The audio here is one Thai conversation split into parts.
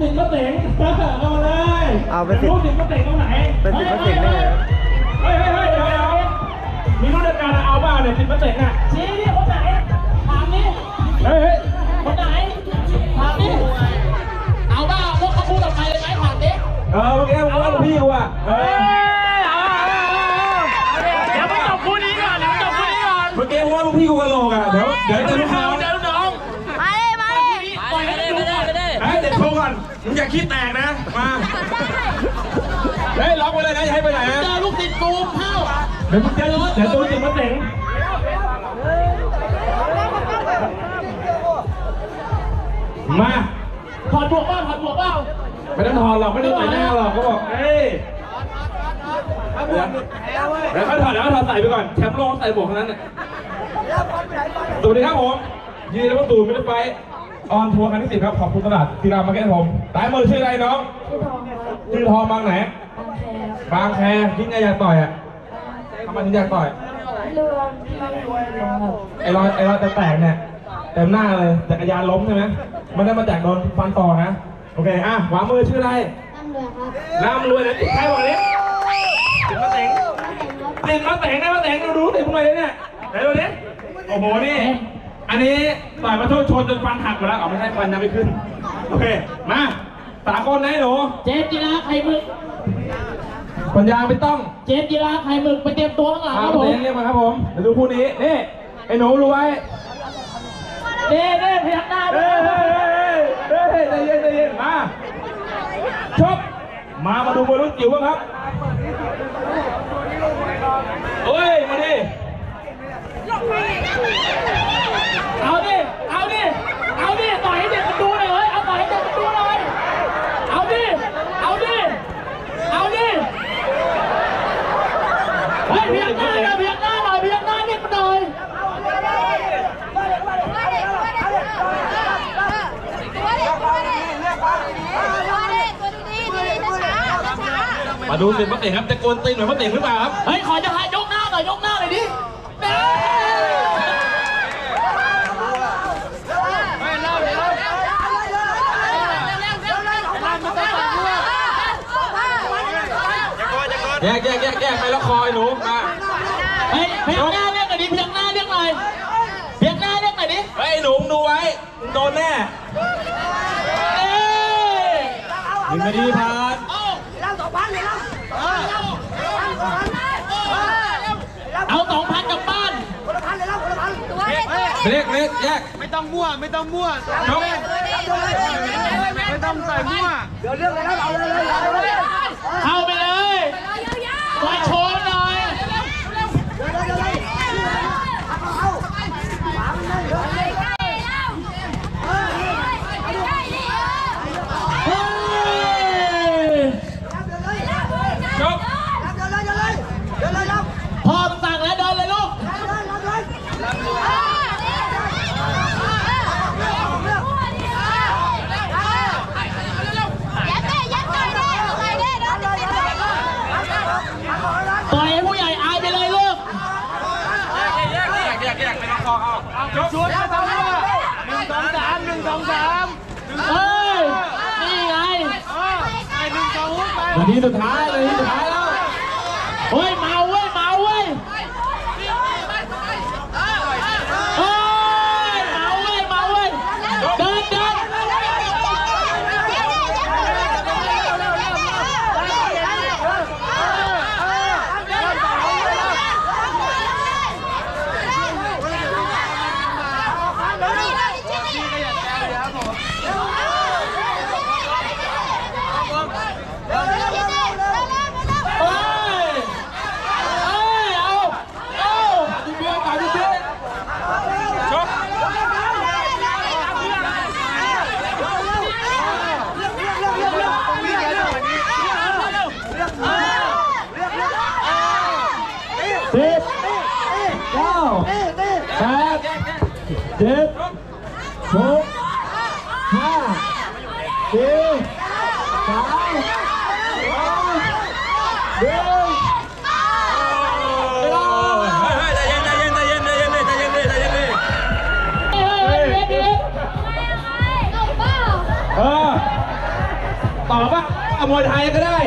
ติดมะเสงเอามาเลยเอาไปติดรู้ติดมะเสงตรงไหนเป็นติดมะเสงได้ไงเฮ้ยเฮ้ยเฮ้ยเดี๋ยวเดี๋ยวมีรุ่นเดียวกันเอาบ้าเนี่ยติดมะเสงอะชี้นี่คนไหนถามนี่เฮ้ยเฮ้ยคนไหนถามนี่เอาบ้าพวกเขาพูดออกไปเลยไหมถามดิเออเมื่อกี้ผมว่าพี่กูอะเออเดี๋ยวไปจบคู่นี้ก่อนเดี๋ยวไปจบคู่นี้ก่อนเมื่อกี้ผมว่าลูกพี่กูกระโหลกอะเดี๋ยวเดี๋ยวจะลูกค้า มึงอย่าคิดแตกนะ มา เฮ้ยล็อกไว้เลยนะอย่าให้ไปไหนนะเจอลูกติดกูเข้าเดี๋ยวมึงเจอเดี๋ยวตัวติดมะเสงมาถอดบวกบ้างถอดบวกบ้างไม่ต้องถอดหรอกไม่ต้องใส่หน้าหรอกเขาบอกเอ้ยเดี๋ยวเดี๋ยวเขาถอดแล้วเขาถอดใส่ไปก่อนแชมป์โลกใส่บวกเท่านั้นเนี่ยสวัสดีครับผมยินดีต้อนรับสู่มิตรไฟ ออนทัวร์ครั้งที่สิบครับ ขอบคุณตลาดกีฬามาร์เก็ตผมตายมือชื่ออะไรน้องชื่อทองบางไหน บางแคคิดไงอยากต่อยอะทำไมถึงอยากต่อยรวมมันรวมครับไอ้รอยไอ้รอยแตกๆเนี่ยเต็มหน้าเลยจักรยานล้มใช่ไหมไม่ได้มาจากโดนฟันต่อนะ โอเค อะขวามือชื่ออะไรตั้งเรือครับร่ำรวยเลยติดใครบอกนี้ติดมาเต็งมาแต่งครับติดมาเต็งได้มาเต็งดูดูติดพวกไหนเนี่ยไหนดูดิโอ้โหนี่ อันนี้ต่อยมาโทษชนจนฟันหักไปแล้วอ๋อไม่ใช่ฟันยังไม่ขึ้น โอเค มาสามคนนะไอ้หนูเจมส์กีฬาไข่หมึก ปัญญาไม่ต้องเจมส์กีฬาไข่หมึกไปเตรียมตัวข้างหลังพาครับมาผมเต็งเรียกมาครับผมเดี๋ยวดูคู่นี้ นี่ ไอ้หนูรู้ไว้เด้เด้พยักหน้าด้เฮ้วยยเฮ้ยเฮ้ยใจเย็นใจเย็นมาชกมา มาดูมวยรุ่นจิ๋วบ้างครับ เฮ้ย มาดิ เอาดิ เอาดิ เอาดิ ต่อยให้เด็กมันดูหน่อยเฮ้ย เอาต่อยให้เด็กมันดูหน่อย เอาดิ เอาดิ เอาดิ เฮ้ยพยักหน้าหน่อยพยักหน้าหน่อยพยักหน้าเด็กมันหน่อยมาดูสิมะเต่งครับจะโกนตีนเหมือนมะเต่งหรือเปล่าครับ เฮ้ย ขอจะหายกหน้าหน่อยยกหน้าหน่อยดิ แยกแยกแยกแยกไปแล้วคอยหนูมาเฮ้ยเพียงหน้าเรียกหน่อยดิเพียงหน้าเรียกหน่อยเพียงหน้าเรียกหน่อยดิเฮ้ยหนูมึงดูไว้มึงโดนแน่เอ้ยหนึ่งนาทีผ่านเอาสองพันกลับบ้านเล็กเล็กแยกไม่ต้องมั่วไม่ต้องมั่วชกไม่ต้องใส่มั่วเข้าไปเลยมาโชว์หน่อย My toy! เอาชวนไม่ต้องมั่วหนึ่งสองสามหนึ่งสองสามเฮ้ยนี่ไงไอ้หนึ่งสองไปวันนี้สุดท้ายเลยสุดท้ายแล้ว เฮ้ย เมาเว้ย เมาเว้ย เฮ้ย เมาเว้ย เมาเว้ย เดินเดิน เฮ้ย เฮ้ย เอา เอา ดิเบียร์กับดิเบียร์ชก สิบเก้าแปด เจ็ดหกห้าสี่สามสองหนึ่งเฮ้ยเฮ้ยใจเย็นใจเย็นใจเย็นใจเย็นใจเย็นใจเย็นใจเย็นเฮ้ยเฮ้ยเฮ้ยเฮ้ยเออตอบว่าเอามวยไทยก็ได้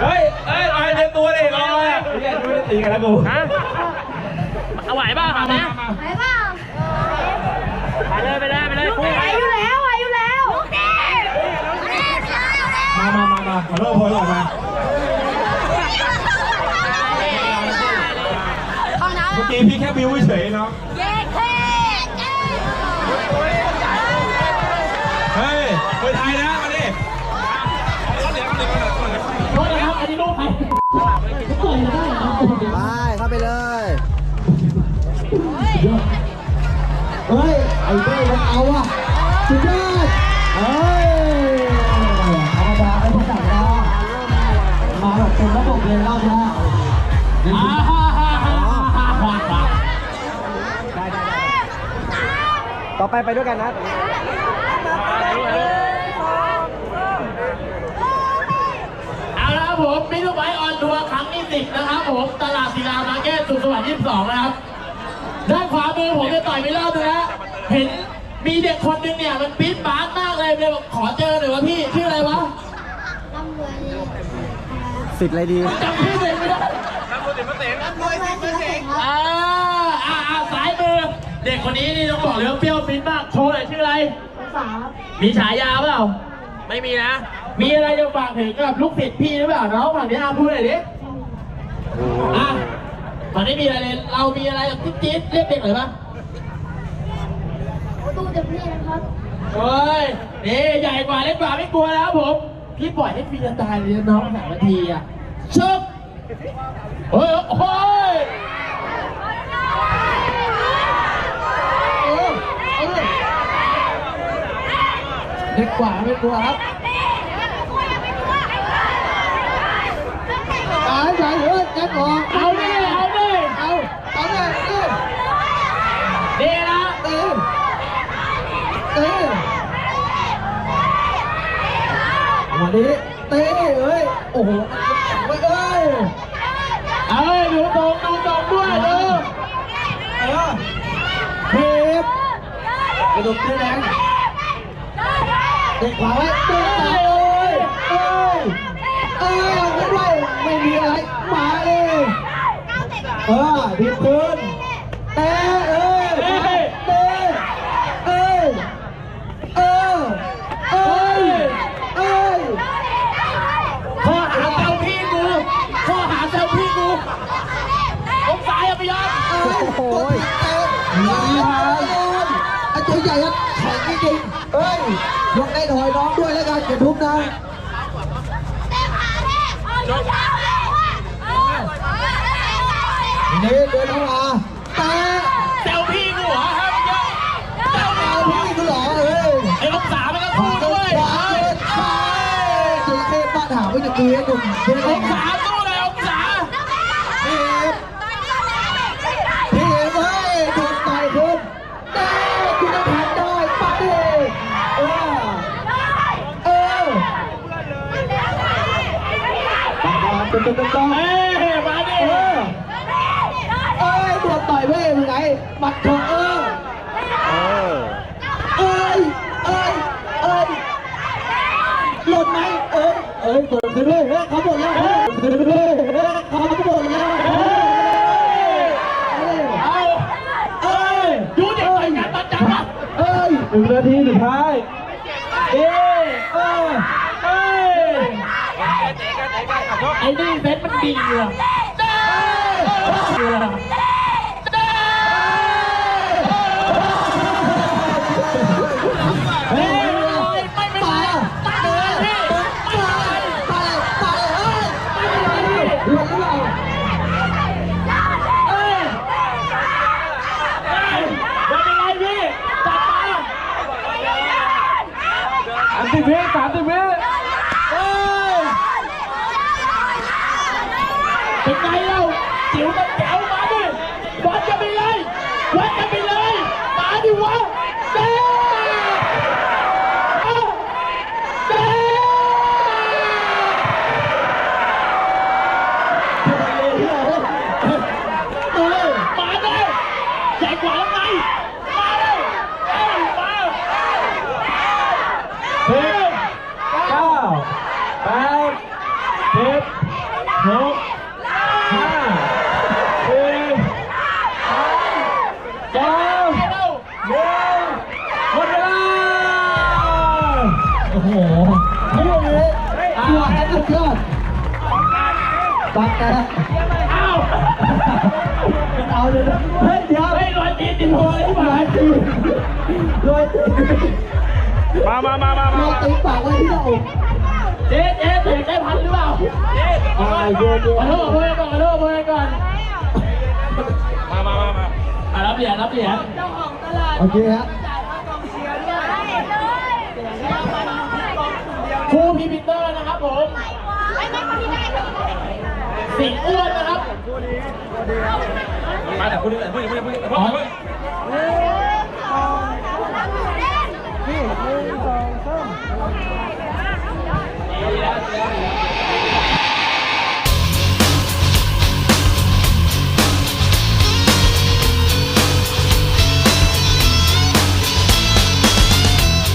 เฮ้ยเฮ้ยเอาเต็มตัวดิรอเลยเนี่ยไม่ได้ตีกันแล้วกูฮะเอาไหวป่ะเอาไหมไหนเปล่าไป เลยไปเลยไปเลยไหวอยู่แล้วไหวอยู่แล้วลูกเด็กมามามามาขอโทษพลออกมาห้องน้ำเมื่อกี้พี่แค่บิวเฉยๆเนาะเย้เท่ ไอ้เบ้มันเอาอะสุดยอดเฮ้ยธรรมดาไม่ใช่ธรรมดามาแบบเต็มระบบเลยรอบนี้อ่าฮ่าฮ่าฮ่าฮ่าฮ่าต่อไปไปด้วยกันนะเอาละครับผมมิทูไบออนทัวร์ครั้งที่สิบนะครับผมตลาดศิลามาร์เก็ตสุขสวัสดิ์ยี่สิบสองนะครับด้านขวามือผมจะต่อยไปรอบนึงแล้ว เห็นมีเด็กคนหนึงเนี่ยมันปี๊ดป๊าดมากเลยเลยบอกขอเจอหน่อยวะพี่ชื่ออะไรวะร่ำรวยสิทธิ์อะไรดีจำชื่อตัวเองไม่ได้ร่ำรวยสิเก่งครับอ่าอ่าอ่าสายมือเด็กคนนี้นี่ต้องบอกเลยว่าเปรี้ยวปิ๊ดมากโชว์หน่อยชื่ออะไรภาษาครับมีฉายาเปล่า ไม่มีนะ มีอะไรจะฝากถึงกับลูกศิษย์พี่หรือเปล่าน้องฝั่งนี้อาพูดหน่อยดิอะฝั่งนี้มีอะไรเลยเรามีอะไรกับจิ๊ดจิ๊ดเรียกเด็กหน่อยปะ ตู้เต็มที่นะครับเฮ้ยนี่ใหญ่กว่าเล็กกว่าไม่กลัวแล้วครับผม พี่ปล่อยให้ฟรีจะตายเลยนน้องสามนาทีอะชกเฮ้ยโอ้ยเด็กกว่าไม่กลัวครับ ตายใจเฮ้ยแกบอก เอาดิเอาดิ เอาเอาเลยเออ ดีนะ เออเออ วันนี้เต้เอ้ยโอ้โหไม่เอ้ยเอ้ยดูตรงดูตรงด้วยดูเออเทปกระดูกเต้แรงเด็กขวาไว้เต้ตายเอ้ยเอ้ยเอ้ยไม่ไหวไม่มีอะไรมาเลยเออดีคืนเต้เอ้ยเต้เต้เอ้ยเออเอ้ยเอ้ย ข้อหาเซลพี่กูข้อหาเซลพี่กูผมสายอะไปยอม โอ้โหมีพาย ไอ้ตัวใหญ่อะแข็งจริงๆเฮ้ยยกได้ถอยน้องด้วยแล้วกันอย่าทุบนะนี่เดินเข้ามาแต่เซลพี่กูเหรอฮะเมื่อกี้เอาพี่กูเหรอเอ้ยไอ้ลูกสาวมันก็ขพูวาดเดิด้วนยขวาเดินขวาจระเข้บ้านหาไม่จะดีให้หนุ่มเดินอเข้างมาศาสู้เลยองศา พี่เอฟพี่เอฟเฮ้ยโดนต่อยขึ้นได้คุณต้องทำได้ปะดิเออเออ ตึ๊ดตึ๊ดตึ๊ดตึ๊ด เอ้ยมาดิ เออเอ้ยโดนต่อยเว้ยมึงไงหมัดเถอะเออ เออ เอ้ยเอ้ยเอ้ยหล่นไหมเอ้ยเอ้ยเปิดไปด้วยเฮ้ยเขาหมดแล้วเฮ้ยเปิดไปด้วยเฮ้ยเขาหมดแล้วเฮ้ยเอ้ย เอา เอ้ย ดูเด็กต่อยกันตอนจับอะ เอ้ยหนึ่งนาทีสุดท้ายเอ้ยเอ้ยเอ้ย ไอ้นี่เซตมันดีเลยเฮ้ยไม่เป็นไรไม่เป็นไรพี่ ไม่เป็นไรเอ้ยเอ้ยไม่เป็นไรพี่จัดมาสามสิบวิสามสิบวิ ปักนะอ้าวเอาเลยนะเฮ้ยเดี๋ยวเฮ้ยรอยตีนติดโพเลยที่รบ้าอยตีรอยตีนมามามามารมาอยตีปากไว้ที่หน้าอกเจ๊เจ๊เสกได้พันหรือเปล่าอ่าโยนโยขอนโทษขอโทษก่อนขอโทษขอโทษก่อนมามามามาอะรับเหรียญรับเหรียญโอเคฮะครูพีพีเตอร์นะครับผม ไม่ไม่คนที่ได้ สิงห์อ้วนนะครับมาแต่คุณนี่แหละพูดพูดพูดพูด